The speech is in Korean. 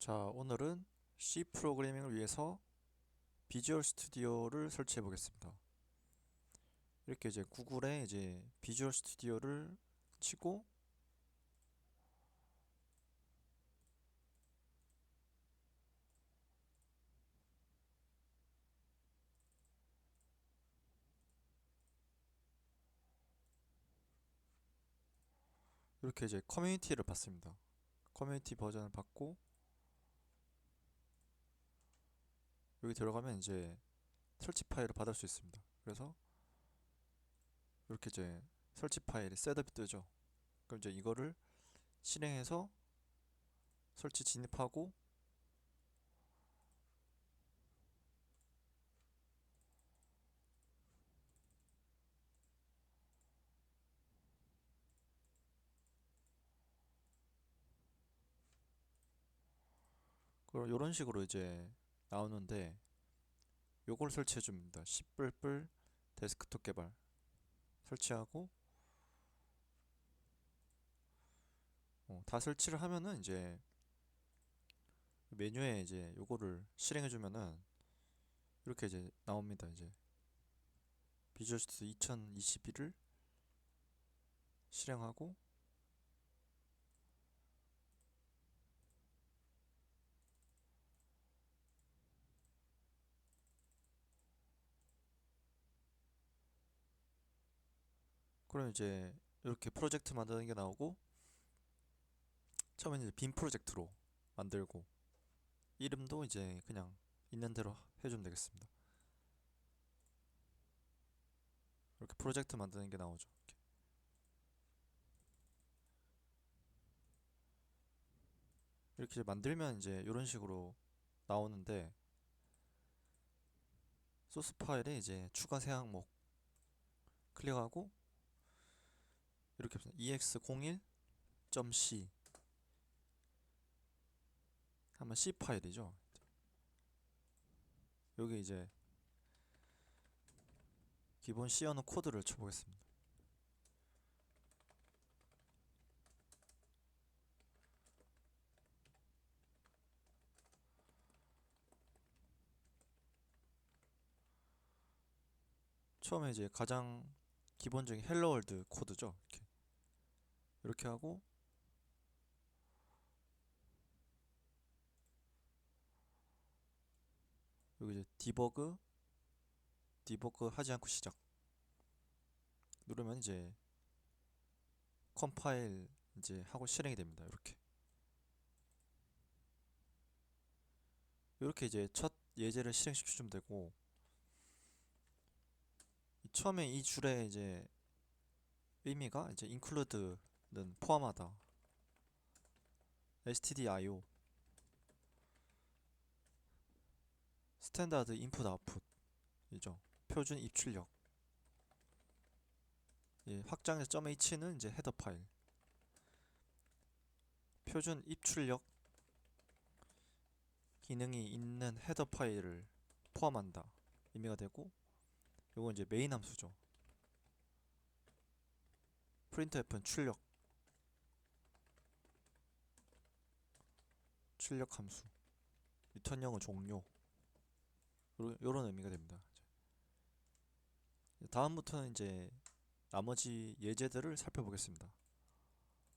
자, 오늘은 C 프로그래밍을 위해서 비주얼 스튜디오를 설치해 보겠습니다. 이렇게 이제 구글에 이제 비주얼 스튜디오를 치고 이렇게 이제 커뮤니티를 받습니다. 커뮤니티 버전을 받고 여기 들어가면 이제 설치 파일을 받을 수 있습니다. 그래서 이렇게 이제 설치 파일이 셋업이 뜨죠. 그럼 이제 이거를 실행해서 설치 진입하고 그럼 이런 식으로 이제 나오는데 요걸 설치해 줍니다. C++ 데스크톱 개발 설치하고 어, 다 설치를 하면은 이제 메뉴에 이제 요거를 실행해 주면은 이렇게 이제 나옵니다. 이제 비주얼 스튜디오 2021을 실행하고 그럼 이제 이렇게 프로젝트 만드는 게 나오고 처음에 이제 빈 프로젝트로 만들고 이름도 이제 그냥 있는 대로 해주면 되겠습니다. 이렇게 프로젝트 만드는 게 나오죠. 이렇게. 이렇게 만들면 이제 이런 식으로 나오는데 소스 파일에 이제 추가 새 항목 클릭하고 이렇게 ex01.c 하면 C 파일이죠. 여기 이제 기본 C 언어 코드를 쳐보겠습니다. 처음에 이제 가장 기본적인 헬로 월드 코드죠. 이렇게 이렇게 하고 여기 이제 디버그 디버그 하지 않고 시작 누르면 이제 컴파일 이제 하고 실행이 됩니다. 이렇게 이렇게 이제 첫 예제를 실행시켜주면 되고 이 처음에 이 줄에 이제 의미가 이제 include 는 포함하다. stdio 스탠다드 인풋 아웃풋. 이죠. 표준 입출력. 예, 확장의 .h는 이제 헤더 파일. 표준 입출력. 기능이 있는 헤더 파일을 포함한다. 의미가 되고 요건 이제 메인 함수죠. printf는 출력 출력 함수 리턴형은 종료. 요런, 의미가 됩니다. 다음부터는 이제 나머지 예제들을 살펴보겠습니다